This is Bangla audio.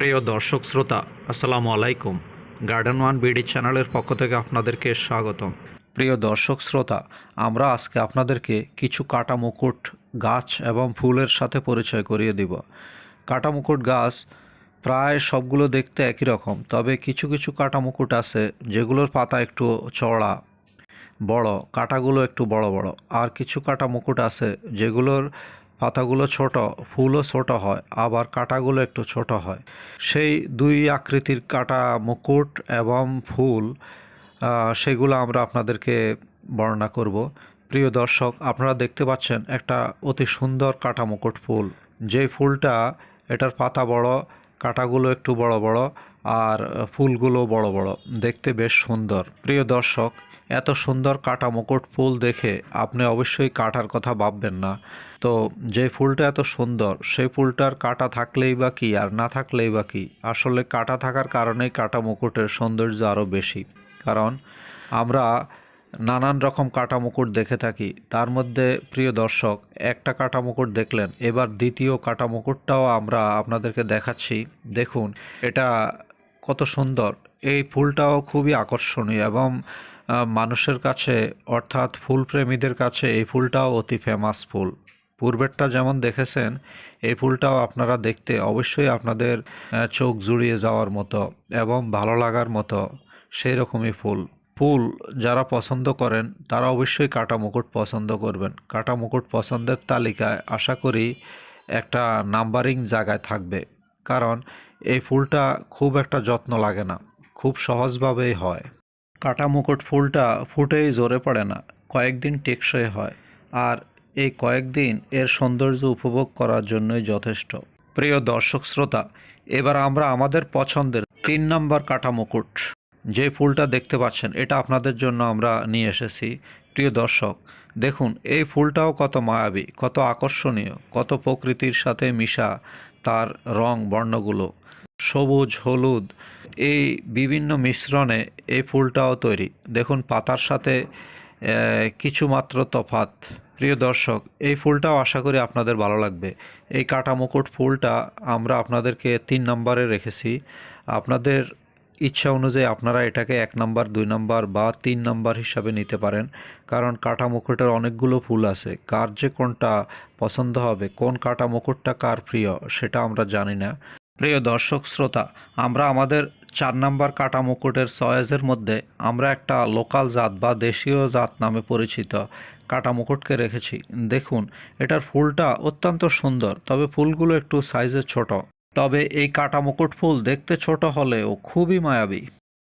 প্রিয় দর্শক শ্রোতা, আসসালামু আলাইকুম। গার্ডেন ওয়ান বিডি চ্যানেলের পক্ষ থেকে আপনাদেরকে স্বাগতম। প্রিয় দর্শক শ্রোতা, আমরা আজকে আপনাদেরকে কিছু কাটা মুকুট গাছ এবং ফুলের সাথে পরিচয় করিয়ে দিব। কাটা মুকুট গাছ প্রায় সবগুলো দেখতে একই রকম, তবে কিছু কিছু কাটা মুকুট আছে যেগুলোর পাতা একটু চড়া বড়, কাটাগুলো একটু বড় বড়। আর কিছু কাটা মুকুট আছে যেগুলোর পাতাগুলো ছোট, ফুলও ছোট হয়, আবার কাটাগুলো একটু ছোট হয়। সেই দুই আকৃতির কাটা মুকুট এবং ফুল সেগুলো আমরা আপনাদেরকে বর্ণনা করব। প্রিয় দর্শক, আপনারা দেখতে পাচ্ছেন একটা অতি সুন্দর কাটা মুকুট ফুল। যে ফুলটা, এটার পাতা বড়, কাটাগুলো একটু বড় বড়, আর ফুলগুলো বড় বড়। দেখতে বেশ সুন্দর। প্রিয় দর্শক এত সুন্দর কাটা মুকুট ফুল দেখে আপনি অবশ্যই কাটার কথা ভাববেন না। তো যে ফুলটা এত সুন্দর সেই ফুলটার কাটা থাকলেই বা কি আর না থাকলেই বা কি? আসলে কাটা থাকার কারণেই কাটা মুকুটের সৌন্দর্য আরও বেশি। কারণ আমরা নানান রকম কাটা মুকুট দেখে থাকি। তার মধ্যে প্রিয় দর্শক, একটা কাটা মুকুট দেখলেন, এবার দ্বিতীয় কাটা মুকুটটাও আমরা আপনাদেরকে দেখাচ্ছি। দেখুন, এটা কত সুন্দর। এই ফুলটাও খুবই আকর্ষণীয় এবং মানুষের কাছে, অর্থাৎ ফুলপ্রেমীদের কাছে এই ফুলটাও অতি ফেমাস ফুল। পূর্বেরটা যেমন দেখেছেন, এই ফুলটাও আপনারা দেখতে অবশ্যই আপনাদের চোখ জুড়িয়ে যাওয়ার মতো এবং ভালো লাগার মতো সেই রকমই ফুল। ফুল যারা পছন্দ করেন, তারা অবশ্যই কাটা মুকুট পছন্দ করবেন। কাটা মুকুট পছন্দের তালিকায় আশা করি একটা নাম্বারিং জায়গায় থাকবে। কারণ এই ফুলটা খুব একটা যত্ন লাগে না, খুব সহজভাবেই হয়। কাটা মুকুট ফুলটা ফুটেই জোরে পড়ে না, কয়েকদিন টেকসই হয়। আর এই কয়েকদিন এর সৌন্দর্য উপভোগ করার জন্যই যথেষ্ট। প্রিয় দর্শক শ্রোতা, এবার আমরা আমাদের পছন্দের তিন নম্বর কাটা মুকুট যে ফুলটা দেখতে পাচ্ছেন, এটা আপনাদের জন্য আমরা নিয়ে এসেছি। প্রিয় দর্শক, দেখুন, এই ফুলটাও কত মায়াবী, কত আকর্ষণীয়, কত প্রকৃতির সাথে মিশা তার রং বর্ণগুলো। সবুজ, হলুদ, এই বিভিন্ন মিশ্রণে এই ফুলটাও তৈরি। দেখুন, পাতার সাথে কিছু মাত্র তফাত প্রিয় দর্শক, এই ফুলটাও আশা করি আপনাদের ভালো লাগবে। এই কাটা মুকুট ফুলটা আমরা আপনাদেরকে তিন নম্বরে রেখেছি। আপনাদের ইচ্ছা অনুযায়ী আপনারা এটাকে এক নাম্বার, দুই নাম্বার বা তিন নাম্বার হিসাবে নিতে পারেন। কারণ কাটা মুকুটের অনেকগুলো ফুল আছে। কার যে কোনটা পছন্দ হবে, কোন কাটা মুকুটটা কার প্রিয়, সেটা আমরা জানি না। প্রিয় দর্শক, শ্রোতা, আমরা আমাদের চার নম্বর কাটা মুকুটের চয়েসের মধ্যে আমরা একটা লোকাল জাত বা দেশীয় জাত নামে পরিচিত কাটা মুকুটকে রেখেছি। দেখুন, এটার ফুলটা অত্যন্ত সুন্দর, তবে ফুলগুলো একটু সাইজে ছোট। তবে এই কাটা মুকুট ফুল দেখতে ছোট হলেও খুবই মায়াবী।